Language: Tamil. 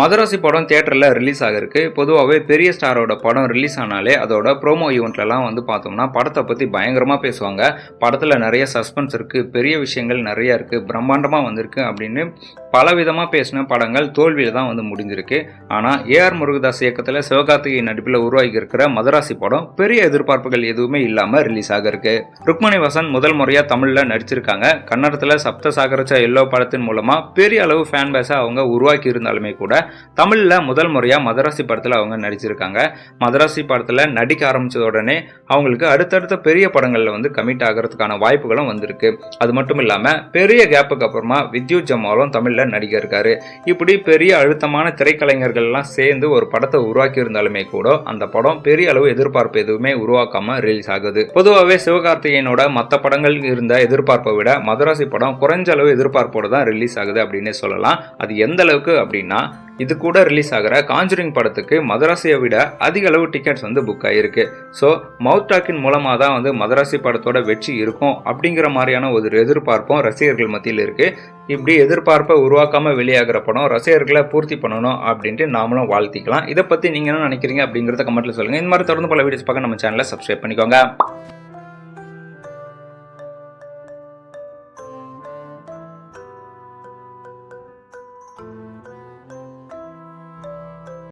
மதராசி படம் தேட்டரில் ரிலீஸ் ஆகிருக்கு. பொதுவாகவே பெரிய ஸ்டாரோட படம் ரிலீஸ் ஆனாலே அதோட ப்ரோமோ ஈவெண்ட்லலாம் வந்து பார்த்தோம்னா படத்தை பற்றி பயங்கரமாக பேசுவாங்க. படத்தில் நிறைய சஸ்பென்ஸ் இருக்குது பெரிய விஷயங்கள் நிறையா இருக்குது பிரம்மாண்டமாக வந்திருக்கு அப்படின்னு பல விதமாக பேசின படங்கள் தோல்வியில் தான் வந்து முடிஞ்சிருக்கு. ஆனால் ஏஆர் முருகதாஸ் இயக்கத்தில் சிவகார்த்திகை நடிப்பில் உருவாகி இருக்கிற மதராசி படம் பெரிய எதிர்பார்ப்புகள் எதுவுமே இல்லாமல் ரிலீஸ் ஆகிருக்கு ருக்மணி வசன் முதல் முறையாக தமிழில் நடிச்சிருக்காங்க. கன்னடத்தில் சப்த சாகரச்சா எல்லோ படத்தின் மூலமாக பெரிய அளவு ஃபேன் பேஸை அவங்க உருவாக்கி இருந்தாலுமே கூட தமிழில் முதல் முறையாக மதராசி படத்தில் அவங்க நடிச்சிருக்காங்க. மதராசி படத்தில் நடிக்க ஆரம்பித்ததுடனே உடனே அவங்களுக்கு அடுத்தடுத்த பெரிய படங்களில் வந்து கமிட் ஆகிறதுக்கான வாய்ப்புகளும் வந்திருக்கு. அது மட்டும் இல்லாமல் பெரிய கேப்புக்கு அப்புறமா வித்யுத் ஜமாலும் தமிழில் நடிகர் இருக்காரு. இப்படி பெரிய அழுத்தமான திரைக்கலைஞர்கள்லாம் சேர்ந்து ஒரு படத்தை உருவாக்கி இருந்தாலுமே கூட அந்த படம் பெரிய அளவு எதிர்பார்ப்பு எதுவுமே உருவாக்காம ரிலீஸ் ஆகுது. பொதுவாகவே சிவகார்த்திகேயனோட மற்ற படங்கள் இருந்த எதிர்பார்ப்பை விட மதராசி படம் குறைஞ்ச அளவு எதிர்பார்ப்போடு தான் ரிலீஸ் ஆகுது அப்படின்னு சொல்லலாம். அது எந்த அளவுக்கு அப்படின்னா இது கூட ரிலீஸ் ஆகிற காஞ்சுரிங் படத்துக்கு மதராசியை விட அதிக அளவு டிக்கெட்ஸ் வந்து புக் ஆகிருக்கு ஸோ மவுத் டாக்கின் மூலமாக தான் வந்து மதராசி படத்தோட வெற்றி இருக்கும் அப்படிங்கிற மாதிரியான ஒரு எதிர்பார்ப்பும் ரசிகர்கள் மத்தியில் இருக்குது இப்படி எதிர்பார்ப்பை உருவாக்காம வெளியாகிற படம் ரசிகர்களை பூர்த்தி பண்ணணும் அப்படின்ட்டு நாமளும் வாழ்த்திக்கலாம். இதை பற்றி நீங்கள் என்ன நினைக்கிறீங்க அப்படிங்கிறத கமெண்ட்டில் சொல்லுங்கள் இந்த மாதிரி தொடர்ந்து பல வீடியோஸ் பார்க்க நம்ம சேனலை சப்ஸ்கிரைப் பண்ணிக்கோங்க.